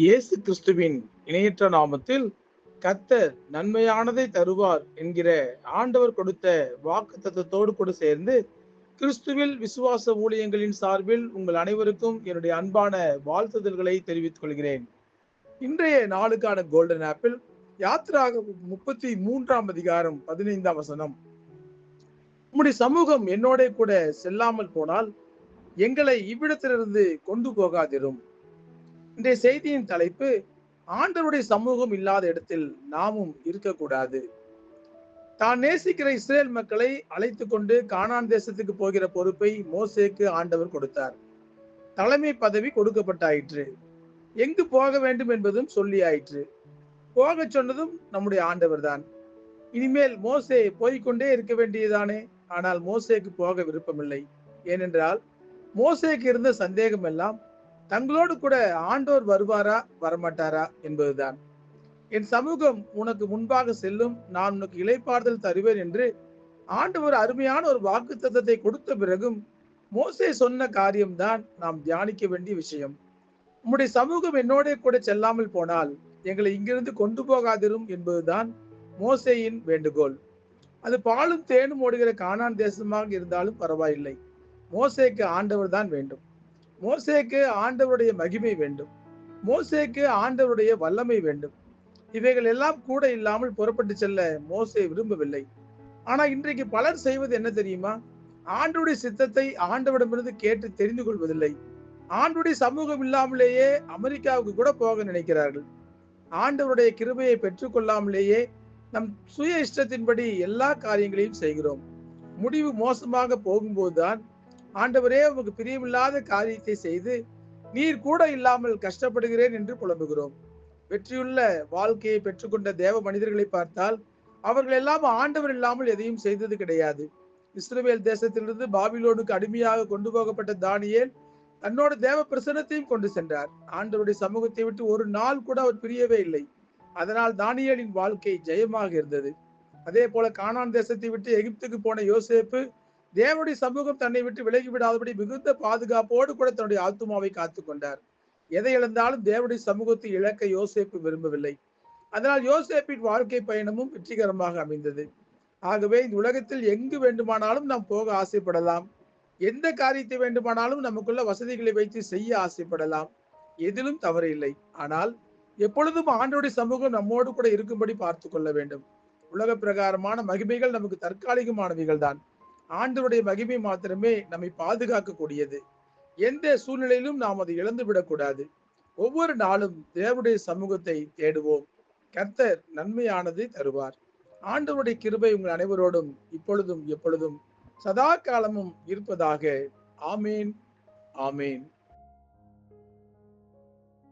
இயேசு கிறிஸ்துவின் இணையற்ற நாமத்தில் கத்தர் நன்மையானதை தருவார் என்கிற ஆண்டவர் கொடுத்த வாக்கு தத்துவத்தோடு கூட சேர்ந்து கிறிஸ்துவில் விசுவாச ஊழியங்களின் சார்பில் உங்கள் அனைவருக்கும் என்னுடைய அன்பான வாழ்த்துதல்களை தெரிவித்துக் கொள்கிறேன். இன்றைய நாளுக்கான கோல்டன் ஆப்பிள் யாத்திராக முப்பத்தி மூன்றாம் அதிகாரம் பதினைந்தாம் வசனம். உம்முடைய சமூகம் என்னோட கூட செல்லாமல் போனால் எங்களை இவ்விடத்திலிருந்து கொண்டு போகாதிரும். இன்றைய செய்தியின் தலைப்பு ஆண்டருடைய சமூகம் இல்லாத இடத்தில் நாமும் இருக்கக்கூடாது. தான் நேசிக்கிற இஸ்ரேல் மக்களை அழைத்து கொண்டு கானான் தேசத்துக்கு போகிற பொறுப்பை மோசேக்கு ஆண்டவர் கொடுத்தார். தலைமை பதவி கொடுக்கப்பட்டாயிற்று. எங்கு போக வேண்டும் என்பதும் சொல்லி ஆயிற்று போக சொன்னதும் நம்முடைய ஆண்டவர் தான் இனிமேல் மோசே போய்கொண்டே இருக்க வேண்டியதானே ஆனால் மோசேக்கு போக விருப்பமில்லை. ஏனென்றால் மோசேக்கு இருந்த சந்தேகம் எல்லாம் தங்களோடு கூட ஆண்டோர் வருவாரா வரமாட்டாரா என்பதுதான். என் சமூகம் உனக்கு முன்பாக செல்லும் நான் உனக்கு இலைப்பாறுதல் தருவேன் என்று ஆண்டவர் அருமையான ஒரு வாக்கு தத்தத்தை கொடுத்த பிறகும் மோசே சொன்ன காரியம்தான் நாம் தியானிக்க வேண்டிய விஷயம். உம்முடைய சமூகம் என்னோட கூட செல்லாமல் போனால் எங்களை இங்கிருந்து கொண்டு போகாதிரும் என்பதுதான் மோசேயின் வேண்டுகோள். அது பாலும் தேனும் ஓடுகிற காணான் தேசமாக இருந்தாலும் பரவாயில்லை. மோசேக்கு ஆண்டவர் தான் வேண்டும். மோசேக்கு ஆண்டவருடைய மகிமை வேண்டும். மோசேக்கு ஆண்டவருடைய வல்லமை வேண்டும். இவைகள் எல்லாம் கூட இல்லாமல் புறப்பட்டு செல்ல மோசே விரும்பவில்லை. ஆனா இன்றைக்கு பலர் செய்வது என்ன தெரியுமா? ஆண்டுடைய சித்தத்தை ஆண்டவரிடமிருந்து கேட்டு தெரிந்து கொள்வதில்லை. ஆண்டுடைய சமூகம் இல்லாமலேயே அமெரிக்காவுக்கு கூட போக நினைக்கிறார்கள். ஆண்டவருடைய கிருபையை பெற்றுக்கொள்ளாமலேயே நம் சுய இஷ்டத்தின்படி எல்லா காரியங்களையும் செய்கிறோம். முடிவு மோசமாக போகும்போதுதான் ஆண்டவரே உமக்கு பிரியமில்லாத காரியத்தை செய்து நீர் கூட இல்லாமல் கஷ்டப்படுகிறேன் என்று புலம்புகிறோம். வெற்றியுள்ள வாழ்க்கையை பெற்றுக்கொண்ட தேவ மனிதர்களை பார்த்தால் அவர்கள் எல்லாம் ஆண்டவர் இல்லாமல் எதையும் செய்தது கிடையாது. இஸ்ரேல் தேசத்திலிருந்து பாபிலோனுக்கு அடிமையாக கொண்டு போகப்பட்ட தானியேல் தன்னோட தேவ பிரசனத்தையும் கொண்டு சென்றார். ஆண்டவருடைய சமூகத்தை விட்டு ஒரு நாள் கூட அவர் பிரியவே இல்லை. அதனால் தானியலின் வாழ்க்கை ஜெயமாக இருந்தது. அதே போல கானான் தேசத்தை விட்டு எகிப்துக்கு போன யோசேப்பு தேவனுடைய சமூகம் தன்னை விட்டு விலகி விடாதபடி மிகுந்த பாதுகாப்போடு கூட தன்னுடைய ஆத்துமாவை காத்து கொண்டார். எதை இழந்தாலும் தேவனுடைய சமூகத்தை இழக்க யோசேப்பு விரும்பவில்லை. அதனால் யோசேப்பின் வாழ்க்கை பயணமும் வெற்றிகரமாக அமைந்தது. ஆகவே இந்த உலகத்தில் எங்கு வேண்டுமானாலும் நாம் போக ஆசைப்படலாம். எந்த காரியத்தை வேண்டுமானாலும் நமக்குள்ள வசதிகளை வைத்து செய்ய ஆசைப்படலாம். எதிலும் தவறு இல்லை. ஆனால் எப்பொழுதும் ஆண்டோடைய சமூகம் நம்மோடு கூட இருக்கும்படி பார்த்து கொள்ள வேண்டும். உலக பிரகாரமான மகிமைகள் நமக்கு தற்காலிகமானவைகள் தான் ஆண்டவருடைய மகிமை மாத்திரமே நம்மை பாதுகாக்கக்கூடியது. எந்த சூழ்நிலையிலும் நாம் அதை இழந்து விடக்கூடாது ஒவ்வொரு நாளும் தேவனுடைய சமூகத்தை தேடுவோம். கர்த்தர் நன்மையானதை தருவார். ஆண்டவருடைய கிருபை உங்கள் அனைவரோடும் இப்பொழுதும் எப்பொழுதும் சதா காலமும் இருப்பதாக. ஆமேன். ஆமேன்.